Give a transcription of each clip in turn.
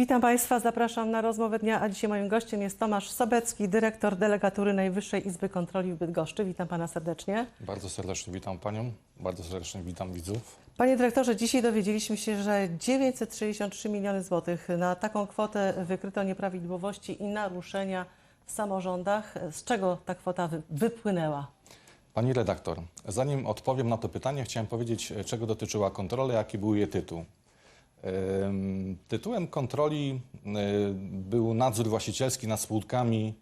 Witam Państwa, zapraszam na rozmowę dnia, a dzisiaj moim gościem jest Tomasz Sobecki, dyrektor delegatury Najwyższej Izby Kontroli w Bydgoszczy. Witam Pana serdecznie. Bardzo serdecznie witam Panią, bardzo serdecznie witam widzów. Panie dyrektorze, dzisiaj dowiedzieliśmy się, że 963 miliony złotych na taką kwotę wykryto nieprawidłowości i naruszenia w samorządach. Z czego ta kwota wy- wypłynęła? Pani redaktor, zanim odpowiem na to pytanie, chciałem powiedzieć, e, czego dotyczyła kontrola, jaki był jej tytuł. Tytułem kontroli y, był nadzór właścicielski nad spółkami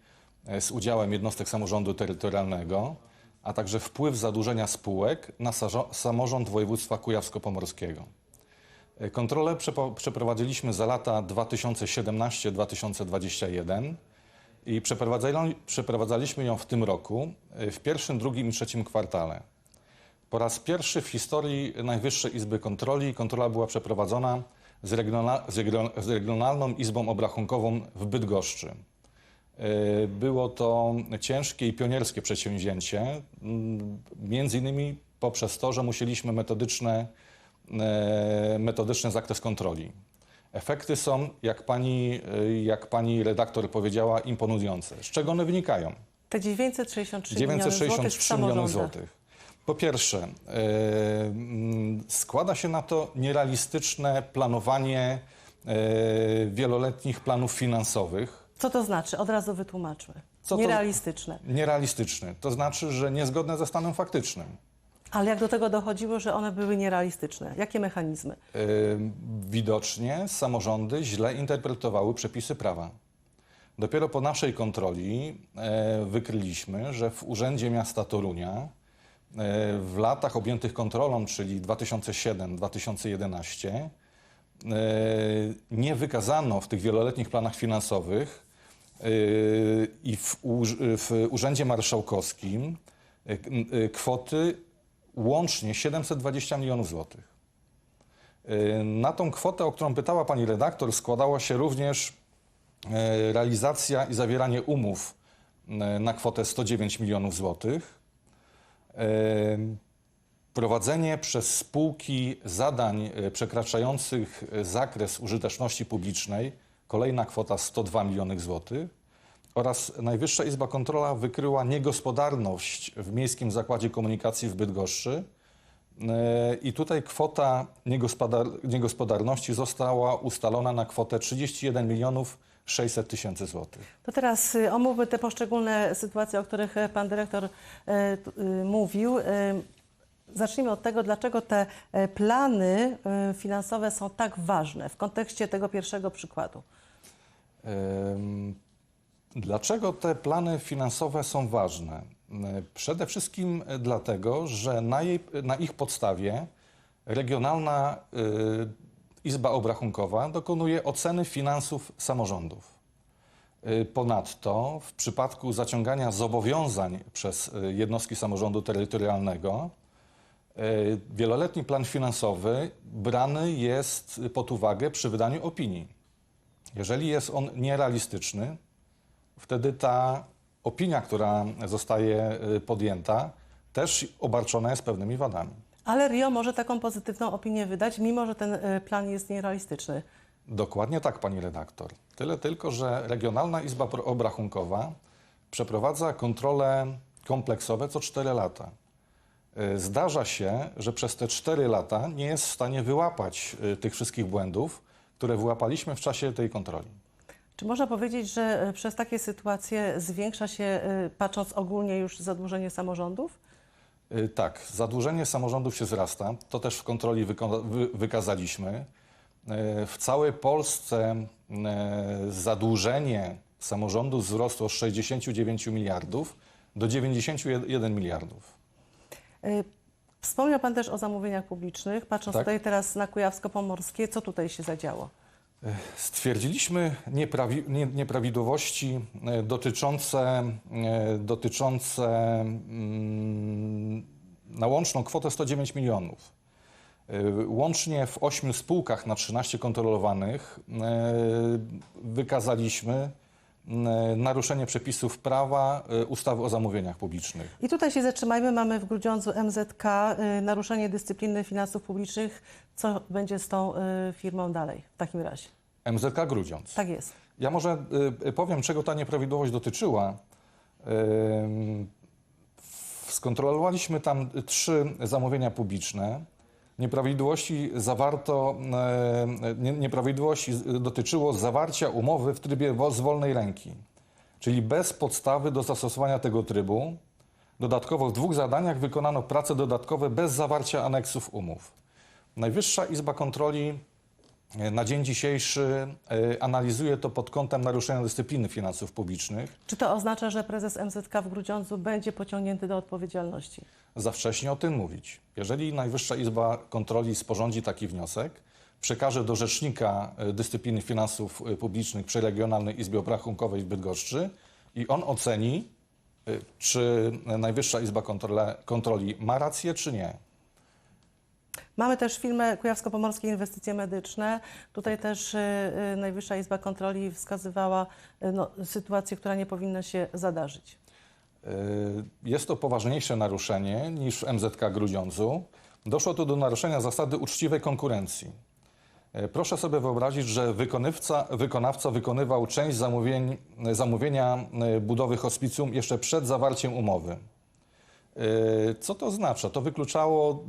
e, z udziałem jednostek samorządu terytorialnego, a także wpływ zadłużenia spółek na samorząd województwa kujawsko-pomorskiego. E, Kontrolę przeprowadziliśmy za lata 2017-2021 i przeprowadzali- przeprowadzaliśmy ją w tym roku, e, w pierwszym, drugim i trzecim kwartale. Po raz pierwszy w historii Najwyższej Izby Kontroli kontrola była przeprowadzona z, z, region, z Regionalną Izbą Obrachunkową w Bydgoszczy. E, Było to ciężkie i pionierskie przedsięwzięcie, m, między innymi poprzez to, że musieliśmy metodyczne, e, metodyczny zakres kontroli. Efekty są, jak pani, e, jak pani redaktor powiedziała, imponujące. Z czego one wynikają? Te 963 miliony złotych w 963 miliony samorządach. złotych. Po pierwsze, e, mm, składa się na to nierealistyczne planowanie e, wieloletnich planów finansowych. Co to znaczy? Od razu wytłumaczmy. Co to- Nierealistyczne. Nierealistyczne, to znaczy, że niezgodne ze stanem faktycznym. Ale jak do tego dochodziło, że one były nierealistyczne? Jakie mechanizmy? E, Widocznie samorządy źle interpretowały przepisy prawa. Dopiero po naszej kontroli wykryliśmy, że w Urzędzie Miasta Torunia w latach objętych kontrolą, czyli 2007-2011, e, nie wykazano w tych wieloletnich planach finansowych e, i w, Urzędzie Marszałkowskim e, e, kwoty łącznie 720 milionów złotych. Na tą kwotę, o którą pytała pani redaktor, składała się również e, realizacja i zawieranie umów e, na kwotę 109 milionów złotych. Prowadzenie przez spółki zadań e, przekraczających e, zakres użyteczności publicznej, kolejna kwota 102 miliony złotych. Oraz Najwyższa Izba Kontrola wykryła niegospodarność w Miejskim Zakładzie Komunikacji w Bydgoszczy, E, I tutaj kwota niegospodar niegospodarności została ustalona na kwotę 31 milionów 600 tysięcy złotych. To teraz y, omówmy te poszczególne sytuacje, o których e, pan dyrektor y, mówił. Y, Zacznijmy od tego, dlaczego te plany y, finansowe są tak ważne w kontekście tego pierwszego przykładu. Dlaczego te plany finansowe są ważne? Przede wszystkim dlatego, że na, jej, na ich podstawie Regionalna Izba Obrachunkowa dokonuje oceny finansów samorządów. E, Ponadto w przypadku zaciągania zobowiązań przez e, jednostki samorządu terytorialnego e, wieloletni plan finansowy brany jest pod uwagę przy wydaniu opinii. Jeżeli jest on nierealistyczny, wtedy ta opinia, która zostaje y, podjęta, też obarczona jest pewnymi wadami. Ale Rio może taką pozytywną opinię wydać, mimo że ten e, plan jest nierealistyczny. Dokładnie tak, pani redaktor. Tyle tylko, że Regionalna Izba Obrachunkowa przeprowadza kontrole kompleksowe co 4 lata. Y, Zdarza się, że przez te 4 lata nie jest w stanie wyłapać y, tych wszystkich błędów, które wyłapaliśmy w czasie tej kontroli. Czy można powiedzieć, że e, przez takie sytuacje zwiększa się, e, patrząc ogólnie już zadłużenie samorządów? Y, Tak, zadłużenie samorządów się wzrasta. To też w kontroli wy- wykazaliśmy. Y, W całej Polsce y, zadłużenie samorządów wzrosło z 69 miliardów do 91 miliardów. Wspomniał Pan też o zamówieniach publicznych. Patrząc Tak. tutaj teraz na Kujawsko-Pomorskie, co tutaj się zadziało? Stwierdziliśmy nieprawi- nie- nieprawidłowości e, dotyczące, e, dotyczące mm, na łączną kwotę 109 milionów. E, Łącznie w 8 spółkach na 13 kontrolowanych wykazaliśmy naruszenie przepisów prawa e, ustawy o zamówieniach publicznych. I tutaj się zatrzymajmy. Mamy w Grudziądzu MZK, y, naruszenie dyscypliny finansów publicznych. Co będzie z tą firmą dalej w takim razie? MZK Grudziądz. Tak jest. Ja może powiem, czego ta nieprawidłowość dotyczyła. Skontrolowaliśmy tam trzy zamówienia publiczne. Nieprawidłowości zawarto, e, nie- nieprawidłowości dotyczyło zawarcia umowy w trybie z wolnej ręki, czyli bez podstawy do zastosowania tego trybu. Dodatkowo w dwóch zadaniach wykonano prace dodatkowe bez zawarcia aneksów umów. Najwyższa Izba Kontroli na dzień dzisiejszy e, analizuje to pod kątem naruszenia dyscypliny finansów publicznych. Czy to oznacza, że prezes MZK w Grudziądzu będzie pociągnięty do odpowiedzialności? Za wcześnie o tym mówić. Jeżeli Najwyższa Izba Kontroli sporządzi taki wniosek, przekaże do Rzecznika e, Dyscypliny Finansów e, Publicznych przy Regionalnej Izbie Obrachunkowej w Bydgoszczy i on oceni, czy Najwyższa Izba Kontroli ma rację, czy nie. Mamy też firmę Kujawsko-Pomorskie Inwestycje Medyczne. Tutaj też y, y, Najwyższa Izba Kontroli wskazywała y, no, sytuację, która nie powinna się zadarzyć. Jest to poważniejsze naruszenie niż w MZK Grudziądzu. Doszło tu do naruszenia zasady uczciwej konkurencji. Proszę sobie wyobrazić, że wykonawca, wykonawca wykonywał część zamówień, zamówienia budowy hospicjum jeszcze przed zawarciem umowy. Y, Co to oznacza? To wykluczało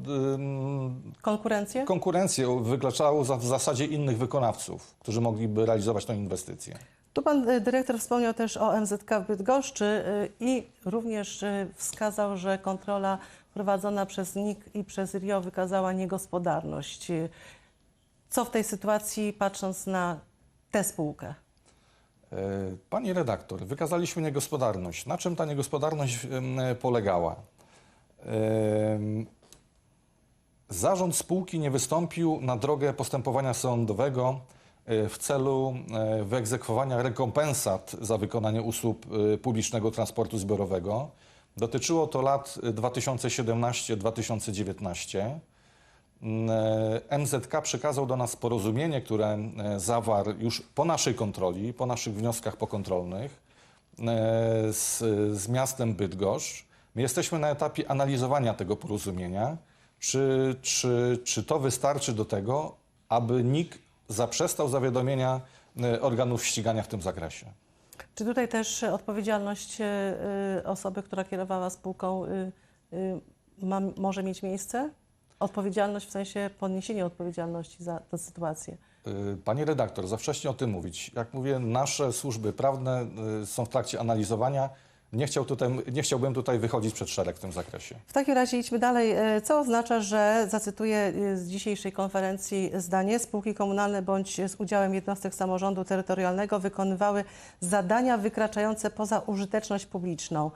Konkurencję? konkurencję, wykluczało za- w zasadzie innych wykonawców, którzy mogliby realizować tę inwestycję. Tu pan y, dyrektor wspomniał też o MZK w Bydgoszczy y, i również wskazał, że kontrola prowadzona przez NIK i przez RIO wykazała niegospodarność. Co w tej sytuacji, patrząc na tę spółkę? Pani redaktor, wykazaliśmy niegospodarność. Na czym ta niegospodarność polegała? Zarząd spółki nie wystąpił na drogę postępowania sądowego e, w celu e, wyegzekwowania rekompensat za wykonanie usług e, publicznego transportu zbiorowego. Dotyczyło to lat e, 2017-2019. Mm, e, MZK przekazał do nas porozumienie, które zawarł już po naszej kontroli, po naszych wnioskach pokontrolnych z, z miastem Bydgoszcz. My jesteśmy na etapie analizowania tego porozumienia, czy, czy, czy to wystarczy do tego, aby NIK zaprzestał zawiadomienia e, organów ścigania w tym zakresie. Czy tutaj też odpowiedzialność y, y, osoby, która kierowała spółką, ma, może mieć miejsce? Odpowiedzialność w sensie podniesienia odpowiedzialności za tę sytuację. Pani redaktor, za wcześnie o tym mówić. Jak mówię, nasze służby prawne są w trakcie analizowania. Nie, chciał tutaj, nie chciałbym tutaj wychodzić przed szereg w tym zakresie. W takim razie idźmy dalej. E, Co oznacza, że, zacytuję e, z dzisiejszej konferencji zdanie, spółki komunalne bądź z udziałem jednostek samorządu terytorialnego wykonywały zadania wykraczające poza użyteczność publiczną.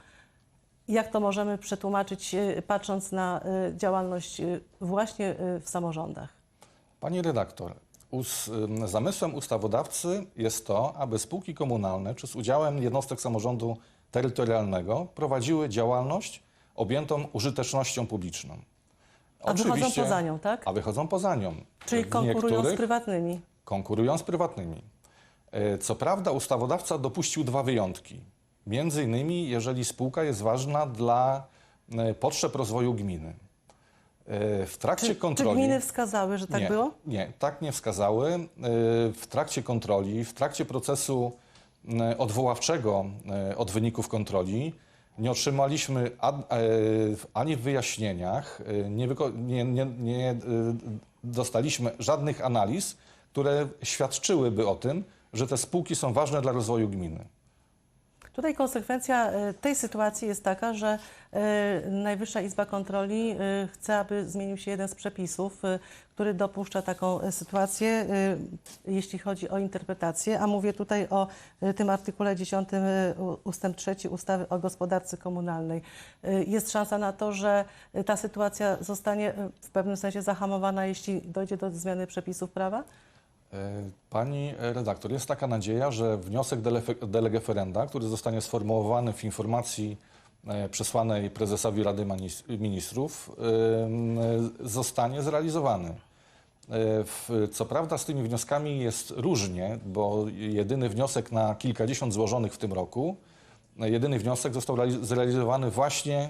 Jak to możemy przetłumaczyć, e, patrząc na działalność właśnie w samorządach? Pani redaktor, us, zamysłem ustawodawcy jest to, aby spółki komunalne czy z udziałem jednostek samorządu terytorialnego prowadziły działalność objętą użytecznością publiczną. A wychodzą poza nią, tak? A wychodzą poza nią. Czyli W konkurują z niektórych- prywatnymi. konkurują z prywatnymi. E, Co prawda ustawodawca dopuścił dwa wyjątki. Między innymi, jeżeli spółka jest ważna dla e, potrzeb rozwoju gminy. E, W trakcie Czy, czy kontroli... gminy wskazały, że tak nie, było? Nie, tak nie wskazały. E, W trakcie kontroli, w trakcie procesu odwoławczego e, od wyników kontroli nie otrzymaliśmy e, ani w wyjaśnieniach, e, nie, nie, nie, nie e, dostaliśmy żadnych analiz, które świadczyłyby o tym, że te spółki są ważne dla rozwoju gminy. Tutaj konsekwencja e, tej sytuacji jest taka, że e, Najwyższa Izba Kontroli e, chce, aby zmienił się jeden z przepisów, który dopuszcza taką sytuację, jeśli chodzi o interpretację, a mówię tutaj o tym artykule 10 e, u- ustęp 3 ustawy o gospodarce komunalnej. Jest szansa na to, że ta sytuacja zostanie w pewnym sensie zahamowana, jeśli dojdzie do zmiany przepisów prawa? E, Pani redaktor, jest taka nadzieja, że wniosek dele- de lege ferenda, który zostanie sformułowany w informacji e, przesłanej prezesowi Rady Ministrów, e, zostanie zrealizowany. Co prawda z tymi wnioskami jest różnie, bo jedyny wniosek na kilkadziesiąt złożonych w tym roku, jedyny wniosek został reali- zrealizowany właśnie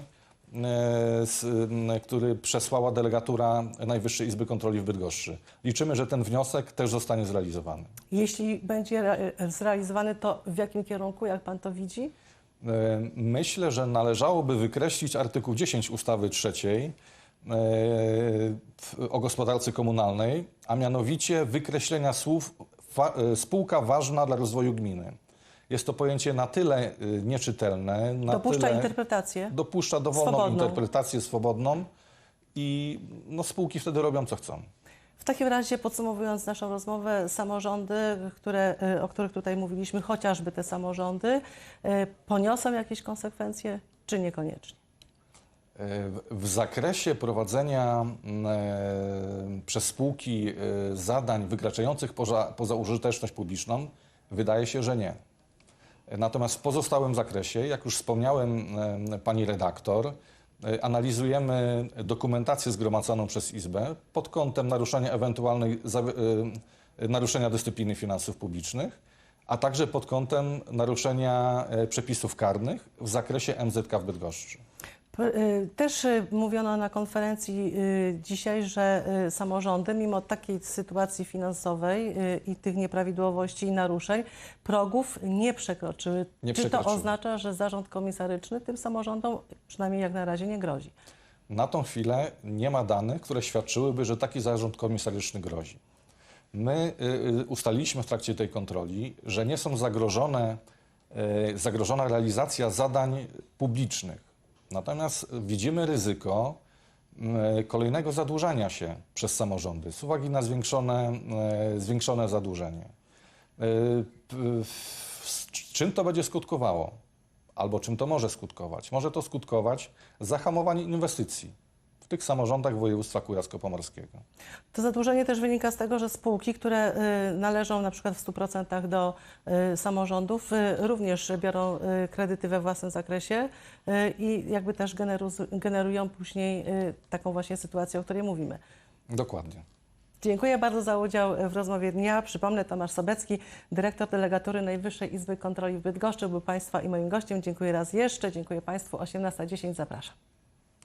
który przesłała delegatura Najwyższej Izby Kontroli w Bydgoszczy. Liczymy, że ten wniosek też zostanie zrealizowany. Jeśli będzie re- zrealizowany, to w jakim kierunku, jak pan to widzi? E, Myślę, że należałoby wykreślić artykuł 10 ustawy trzeciej e, o gospodarce komunalnej, a mianowicie wykreślenia słów e, spółka ważna dla rozwoju gminy. Jest to pojęcie na tyle e, nieczytelne, na Dopuszcza tyle interpretację. dopuszcza dowolną Swobodną. interpretację swobodną i no, spółki wtedy robią co chcą. W takim razie podsumowując naszą rozmowę, samorządy, które, y, o których tutaj mówiliśmy, chociażby te samorządy, y, poniosą jakieś konsekwencje, czy niekoniecznie? W zakresie prowadzenia mm, e, przez spółki zadań wykraczających poza, poza użyteczność publiczną, wydaje się, że nie. Natomiast w pozostałym zakresie, jak już wspomniałem e, pani redaktor, e, analizujemy dokumentację zgromadzoną przez Izbę pod kątem naruszenia ewentualnej e, naruszenia dyscypliny finansów publicznych, a także pod kątem naruszenia przepisów karnych w zakresie MZK w Bydgoszczy. Y, Też y, mówiono na konferencji y, dzisiaj, że samorządy, mimo takiej sytuacji finansowej i tych nieprawidłowości i naruszeń, progów nie przekroczyły. Nie Czy to oznacza, że zarząd komisaryczny tym samorządom przynajmniej jak na razie nie grozi? Na tą chwilę nie ma danych, które świadczyłyby, że taki zarząd komisaryczny grozi. My ustaliliśmy w trakcie tej kontroli, że nie są zagrożone, zagrożona realizacja zadań publicznych. Natomiast widzimy ryzyko y, kolejnego zadłużania się przez samorządy z uwagi na zwiększone, y, zwiększone zadłużenie. Z czym to będzie skutkowało? Albo czym to może skutkować? Może to skutkować zahamowaniem inwestycji w tych samorządach województwa kujawsko-pomorskiego. To zadłużenie też wynika z tego, że spółki, które y, należą na przykład w 100% do y, samorządów, y, również biorą kredyty we własnym zakresie i jakby też generu- generują później taką właśnie sytuację, o której mówimy. Dokładnie. Dziękuję bardzo za udział w rozmowie dnia. Przypomnę, Tomasz Sobecki, dyrektor delegatury Najwyższej Izby Kontroli w Bydgoszczy, był Państwa i moim gościem. Dziękuję raz jeszcze. Dziękuję Państwu. 18.10 zapraszam.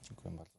Dziękuję bardzo.